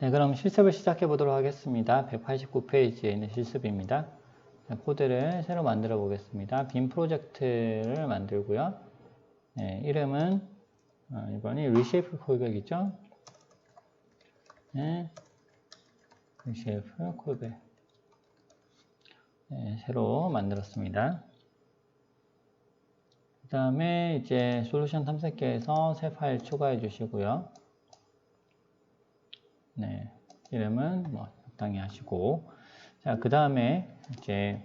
네, 그럼 실습을 시작해 보도록 하겠습니다. 189페이지에 있는 실습입니다. 자, 코드를 새로 만들어 보겠습니다. 빔 프로젝트를 만들고요. 네, 이름은 어, 이번이 리쉐이프 콜백이죠. 네, 리쉐이프 콜백. 네, 새로 만들었습니다. 그 다음에 이제 솔루션 탐색기에서 새 파일 추가해 주시고요. 네, 이름은 뭐 적당히 하시고 자, 그 다음에 이제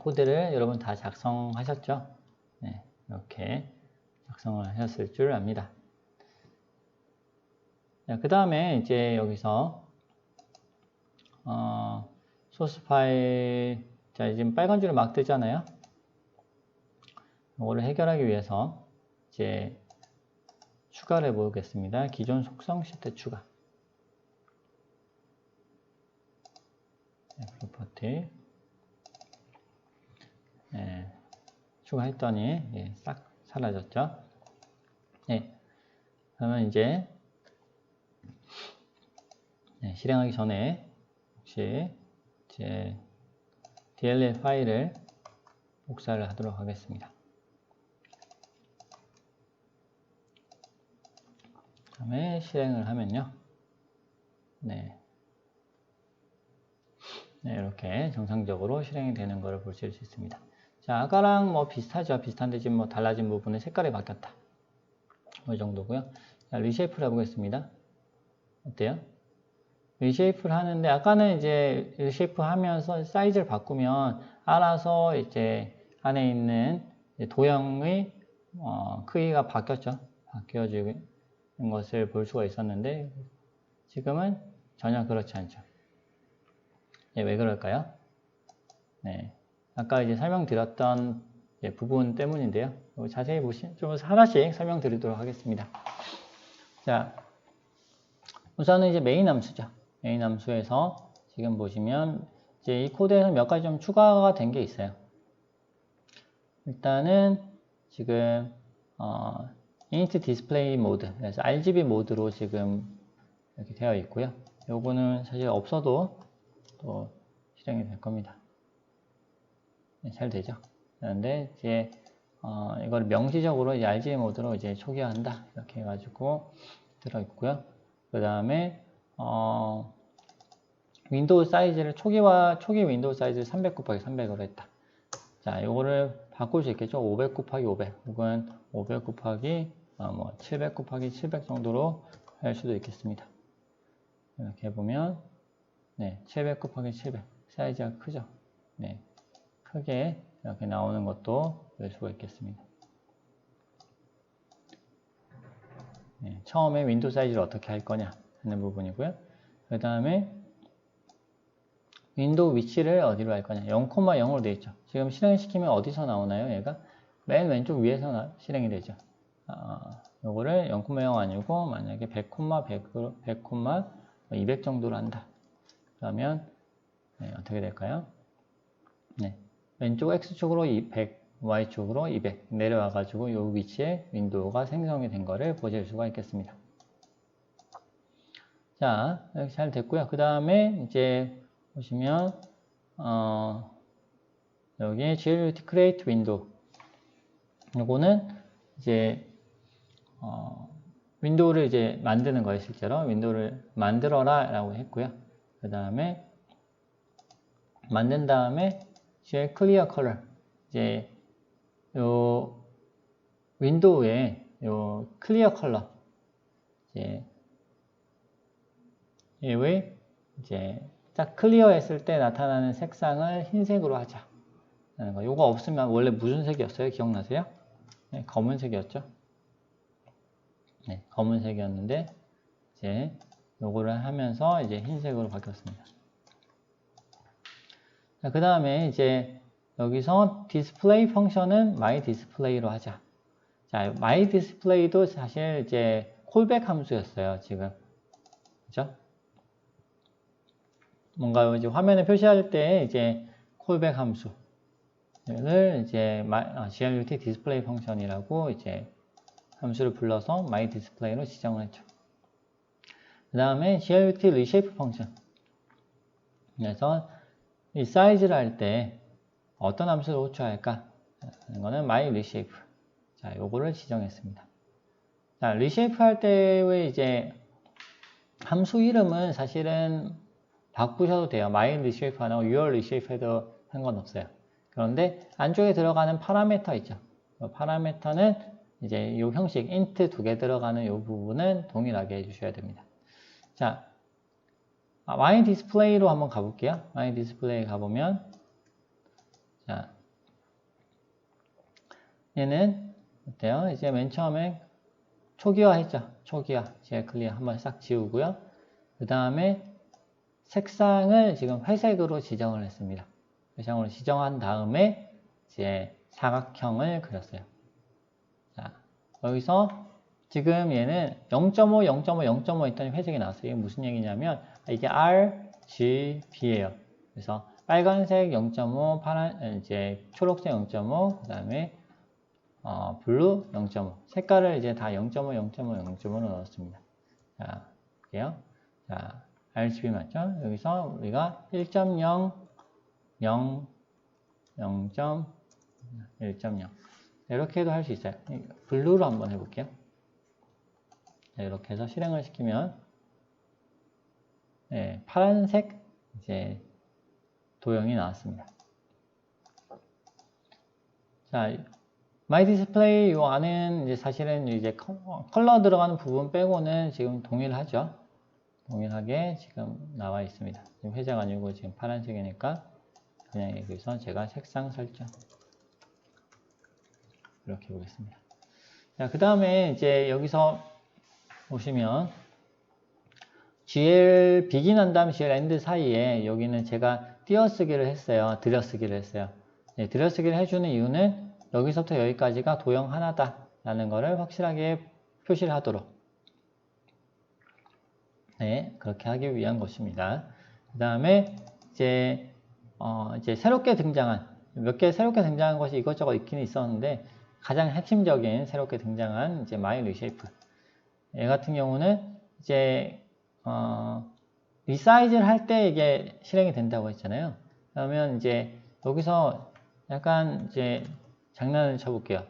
코드를 여러분 다 작성하셨죠? 네, 이렇게 작성을 하셨을 줄 압니다. 자, 그 다음에 이제 여기서 어, 소스 파일 자, 지금 빨간 줄이 막 뜨잖아요. 이거를 해결하기 위해서 이제 추가를 해보겠습니다. 기존 속성 시트 추가. 네, 프로퍼티 네, 추가했더니 예, 싹 사라졌죠. 네, 그러면 이제 네, 실행하기 전에 혹시 제 DLL 파일을 복사를 하도록 하겠습니다. 다음에 실행을 하면요. 네. 네, 이렇게 정상적으로 실행이 되는 것을 보실 수 있습니다. 자, 아까랑 뭐 비슷하죠. 비슷한데 지금 뭐 달라진 부분에 색깔이 바뀌었다. 이 정도고요. 자, 리쉐이프를 해보겠습니다. 어때요? 리쉐이프를 하는데 아까는 이제 리쉐이프 하면서 사이즈를 바꾸면 알아서 이제 안에 있는 도형의 어, 크기가 바뀌었죠. 바뀌어지는 것을 볼 수가 있었는데 지금은 전혀 그렇지 않죠. 예, 왜 그럴까요? 네. 아까 이제 설명드렸던 예, 부분 때문인데요. 자세히 보시, 좀 하나씩 설명드리도록 하겠습니다. 자, 우선은 이제 메인 함수죠. 메인 함수에서 지금 보시면 이제 이 코드에서 몇 가지 좀 추가가 된 게 있어요. 일단은 지금 어, init display 모드, 그래서 RGB 모드로 지금 이렇게 되어 있고요. 요거는 사실 없어도 또 실행이 될 겁니다. 네, 잘 되죠. 그런데 이제 어, 이걸 명시적으로 이제 RGB 모드로 이제 초기화한다 이렇게 해가지고 들어 있고요. 그 다음에 어, 윈도우 사이즈를 초기화 초기 윈도우 사이즈 300 곱하기 300으로 했다. 자, 이거를 바꿀 수 있겠죠. 500 곱하기 500 혹은 500 곱하기 어, 뭐700 곱하기 700 정도로 할 수도 있겠습니다. 이렇게 해보면 네, 700 곱하기 700 사이즈가 크죠. 네, 크게 이렇게 나오는 것도 볼 수가 있겠습니다. 네, 처음에 윈도우 사이즈를 어떻게 할 거냐 하는 부분이고요. 그 다음에 윈도우 위치를 어디로 할 거냐 0,0으로 되어 있죠. 지금 실행시키면 어디서 나오나요? 얘가 맨 왼쪽 위에서 나, 실행이 되죠. 아, 요거를 0,0 아니고 만약에 100, 100, 100, 200 정도로 한다. 그러면 네, 어떻게 될까요? 네, 왼쪽 X축으로 100, Y축으로 200 내려와 가지고 이 위치에 윈도우가 생성이 된 거를 보실 수가 있겠습니다. 자, 이렇게 잘 됐고요. 그 다음에 이제 보시면 어, 여기 GLUT create window 요거는 이제 어, 윈도우를 이제 만드는 거예요 실제로 윈도우를 만들어라 라고 했고요 그 다음에 만든 다음에 GL clear color 이제 요 윈도우에 요 클리어 컬러 이제 얘의 이제 딱 클리어 했을 때 나타나는 색상을 흰색으로 하자. 라는 거. 요거 없으면 원래 무슨 색이었어요? 기억나세요? 네, 검은색이었죠? 네, 검은색이었는데 이제 요거를 하면서 이제 흰색으로 바뀌었습니다. 그 다음에 이제 여기서 디스플레이 펑션은 my display로 하자. 자, my display도 사실 이제 콜백 함수였어요, 지금. 그죠? 뭔가 이제 화면에 표시할 때 이제 콜백 함수를 이제 glut display 펑션이라고 이제 함수를 불러서 my display로 지정을 했죠. 그 다음에 GLT reshape 펑션. 그래서 이 사이즈를 할 때 어떤 함수를 호출할까? 하는 거는 my reshape. 자, 요거를 지정했습니다. 자, reshape 할 때의 이제 함수 이름은 사실은 바꾸셔도 돼요. my reshape 하나 your reshape 해도 상관없어요. 그런데 안쪽에 들어가는 파라미터 있죠. 이 파라미터는 이제 이 형식 int 두 개 들어가는 이 부분은 동일하게 해주셔야 됩니다. 자, 아, y 디스플레이로 한번 가볼게요. y 디스플레이 가보면 자, 얘는 어때요? 이제 맨 처음에 초기화 했죠. 초기화, 제가 클리어 한번 싹 지우고요. 그 다음에 색상을 지금 회색으로 지정을 했습니다. 회색으로 지정한 다음에 이제 사각형을 그렸어요. 자, 여기서 지금 얘는 0.5, 0.5, 0.5 했더니 회색이 나왔어요. 이게 무슨 얘기냐면 이게 R, G, B예요. 그래서 빨간색 0.5, 파란 이제 초록색 0.5, 그다음에 어, 블루 0.5. 색깔을 이제 다 0.5, 0.5, 0.5로 넣었습니다. 자, 볼게요. 자, RGB 맞죠? 여기서 우리가 1.0, 0, 0.1.0 이렇게 해도 할 수 있어요. 블루로 한번 해볼게요. 자, 이렇게 해서 실행을 시키면 네, 파란색 이제 도형이 나왔습니다. 자, 마이 디스플레이 요 안은 이제 사실은 이제 컬러 들어가는 부분 빼고는 지금 동일하죠. 동일하게 지금 나와 있습니다. 지금 회색 아니고 지금 파란색이니까 그냥 여기서 제가 색상 설정 이렇게 보겠습니다. 자, 그 다음에 이제 여기서 보시면 GL 비긴 한 다음 GL 엔드 사이에 여기는 제가 띄어쓰기를 했어요. 들여쓰기를 했어요. 네, 들여쓰기를 해주는 이유는 여기서부터 여기까지가 도형 하나다 라는 것을 확실하게 표시를 하도록 네 그렇게 하기 위한 것입니다 그 다음에 이제 어 이제 새롭게 등장한 몇 개 새롭게 등장한 것이 이것저것 있긴 있었는데 가장 핵심적인 새롭게 등장한 이제 마이 리쉐이프 얘 같은 경우는 이제 어 리사이즈를 할 때 이게 실행이 된다고 했잖아요 그러면 이제 여기서 약간 이제 장난을 쳐볼게요.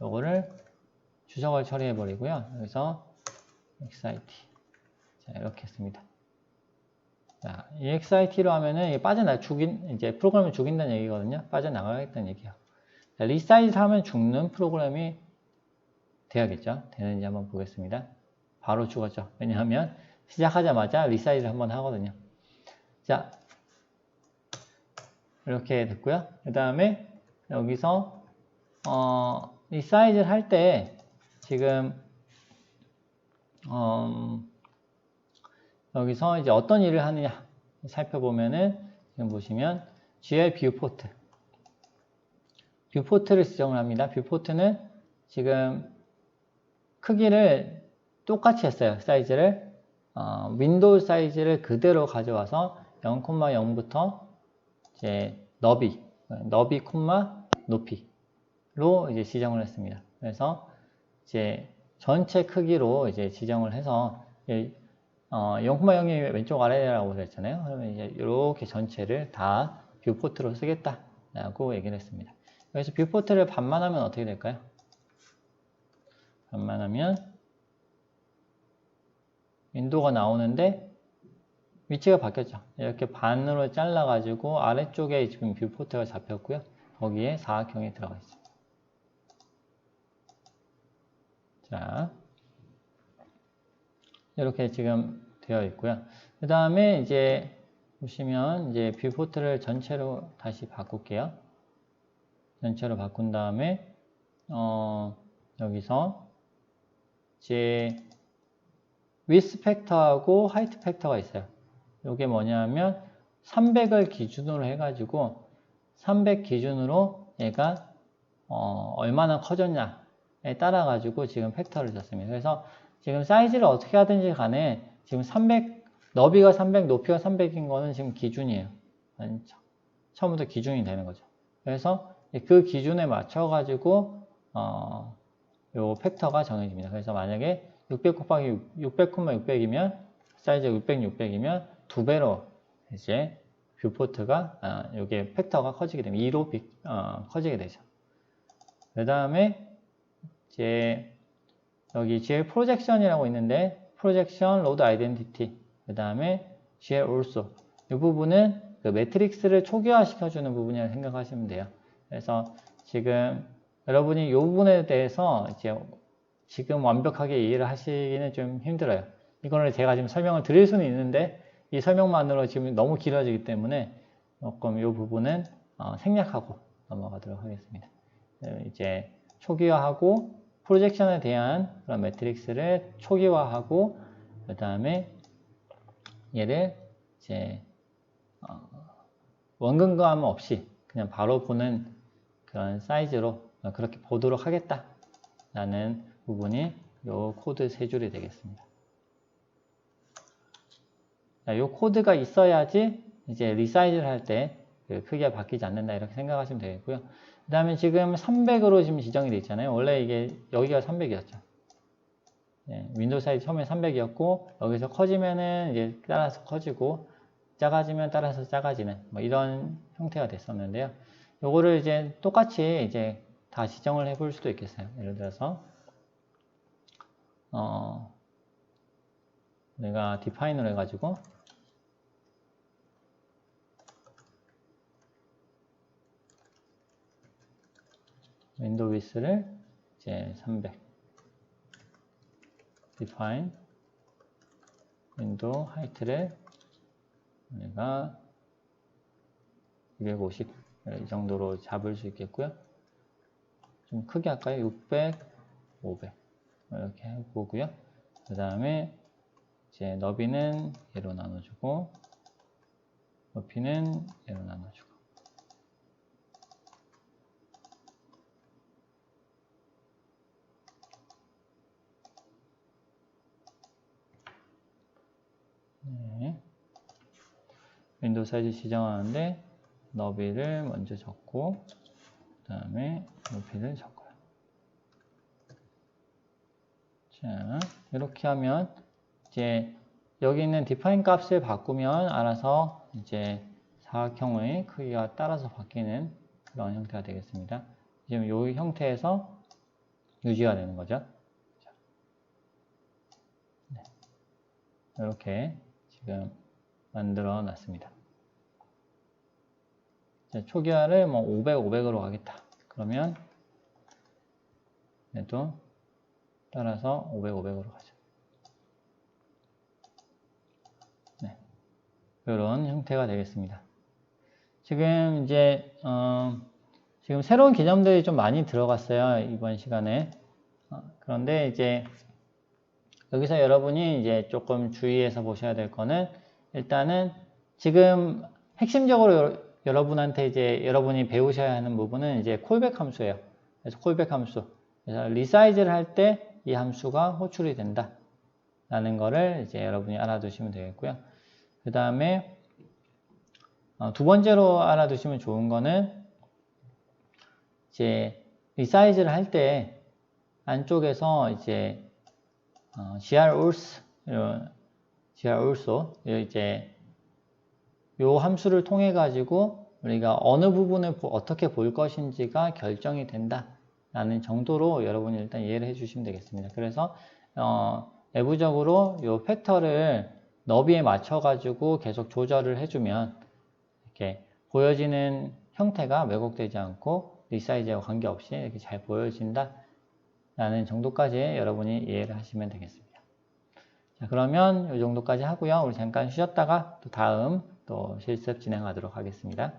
요거를 주석을 처리해 버리고요. 여기서 exit 자 이렇게 했습니다. 자, 이 exit로 하면은 빠져나 죽인 이제 프로그램을 죽인다는 얘기거든요. 빠져나가겠다는 얘기예요. 자, 리사이즈 하면 죽는 프로그램이 돼야겠죠. 되는지 한번 보겠습니다. 바로 죽었죠. 왜냐하면 시작하자마자 리사이즈를 한번 하거든요. 자, 이렇게 됐고요. 그 다음에 여기서 어, 이 사이즈를 할 때 지금 어, 여기서 이제 어떤 일을 하느냐 살펴보면은 지금 보시면 GL 뷰포트 뷰포트를 지정을 합니다. 뷰포트는 지금 크기를 똑같이 했어요. 사이즈를 어, 윈도우 사이즈를 그대로 가져와서 0,0부터 이제 너비 너비 콤마 높이 로 이제 지정을 했습니다. 그래서 이제 전체 크기로 이제 지정을 해서 어, 0,0이 왼쪽 아래라고 그랬잖아요. 그러면 이제 이렇게 전체를 다 뷰포트로 쓰겠다라고 얘기를 했습니다. 그래서 뷰포트를 반만 하면 어떻게 될까요? 반만 하면 윈도우가 나오는데 위치가 바뀌었죠. 이렇게 반으로 잘라가지고 아래쪽에 지금 뷰포트가 잡혔고요. 거기에 사각형이 들어가 있어요. 자, 이렇게 지금 되어 있고요. 그 다음에 이제 보시면 이제 뷰포트를 전체로 다시 바꿀게요. 전체로 바꾼 다음에 어, 여기서 이제 위스 팩터하고 하이트 팩터가 있어요. 이게 뭐냐면 300을 기준으로 해가지고 300 기준으로 얘가 어, 얼마나 커졌냐 따라 가지고 지금 팩터를 줬습니다. 그래서 지금 사이즈를 어떻게 하든지 간에 지금 300 너비가 300 높이가 300인 거는 지금 기준이에요. 처음부터 기준이 되는 거죠. 그래서 그 기준에 맞춰 가지고 어, 요 팩터가 정해집니다. 그래서 만약에 600 곱하기 600, 600이면 사이즈가 600, 600이면 두 배로 이제 뷰포트가 아, 여기 팩터가 커지게 되면 2로 비, 어, 커지게 되죠. 그 다음에 이제 여기 GL 프로젝션이라고 있는데 프로젝션 로드 아이덴티티 그 다음에 GL also 이 부분은 그 매트릭스를 초기화 시켜주는 부분이라고 생각하시면 돼요. 그래서 지금 여러분이 이 부분에 대해서 이제 지금 완벽하게 이해를 하시기는 좀 힘들어요. 이거를 제가 지금 설명을 드릴 수는 있는데 이 설명만으로 지금 너무 길어지기 때문에 조금 이 부분은 어, 생략하고 넘어가도록 하겠습니다. 네, 이제 초기화하고 프로젝션에 대한 그런 매트릭스를 초기화하고 그 다음에 얘를 이제 어, 원근거함 없이 그냥 바로 보는 그런 사이즈로 그렇게 보도록 하겠다 라는 부분이 이 코드 세 줄이 되겠습니다. 이 코드가 있어야지 이제 리사이즈를 할때그 크기가 바뀌지 않는다 이렇게 생각하시면 되겠고요. 그 다음에 지금 300으로 지금 지정이 되어 있잖아요. 원래 이게 여기가 300이었죠. 네, 윈도우 사이즈 처음에 300이었고 여기서 커지면은 이제 따라서 커지고 작아지면 따라서 작아지는 뭐 이런 형태가 됐었는데요. 요거를 이제 똑같이 이제 다 지정을 해 볼 수도 있겠어요. 예를 들어서 어 내가 디파인을 해가지고 윈도우 위스를 이제 300 define 윈도우 하이트를 내가 250 이 정도로 잡을 수 있겠고요. 좀 크게 할까요? 600, 500 이렇게 해보고요. 그 다음에 이제 너비는 얘로 나눠주고 높이는 얘로 나눠주고 네. 윈도우 사이즈 지정하는데 너비를 먼저 적고 그 다음에 높이를 적어요. 자 이렇게 하면 이제 여기 있는 define 값을 바꾸면 알아서 이제 사각형의 크기가 따라서 바뀌는 그런 형태가 되겠습니다. 지금 이 형태에서 유지가 되는 거죠. 네. 이렇게 지금 만들어 놨습니다. 초기화를 뭐 500, 500으로 가겠다. 그러면 얘도 따라서 500, 500으로 가죠. 네. 이런 형태가 되겠습니다. 지금 이제 어, 지금 새로운 개념들이 좀 많이 들어갔어요 이번 시간에. 어, 그런데 이제 여기서 여러분이 이제 조금 주의해서 보셔야 될 거는 일단은 지금 핵심적으로 여러분한테 이제 여러분이 배우셔야 하는 부분은 이제 콜백 함수예요. 그래서 콜백 함수. 그래서 리사이즈를 할 때 이 함수가 호출이 된다. 라는 거를 이제 여러분이 알아두시면 되겠고요. 그 다음에 어, 두 번째로 알아두시면 좋은 거는 이제 리사이즈를 할 때 안쪽에서 이제 어, gr also, gr also 이제 요 함수를 통해 가지고 우리가 어느 부분을 어떻게 볼 것인지가 결정이 된다 라는 정도로 여러분이 일단 이해를 해 주시면 되겠습니다. 그래서 어, 내부적으로 요 팩터를 너비에 맞춰 가지고 계속 조절을 해주면 이렇게 보여지는 형태가 왜곡되지 않고 리사이즈와 관계없이 이렇게 잘 보여진다 라는 정도까지 여러분이 이해를 하시면 되겠습니다. 자 그러면 이 정도까지 하고요. 우리 잠깐 쉬었다가 또 다음 또 실습 진행하도록 하겠습니다.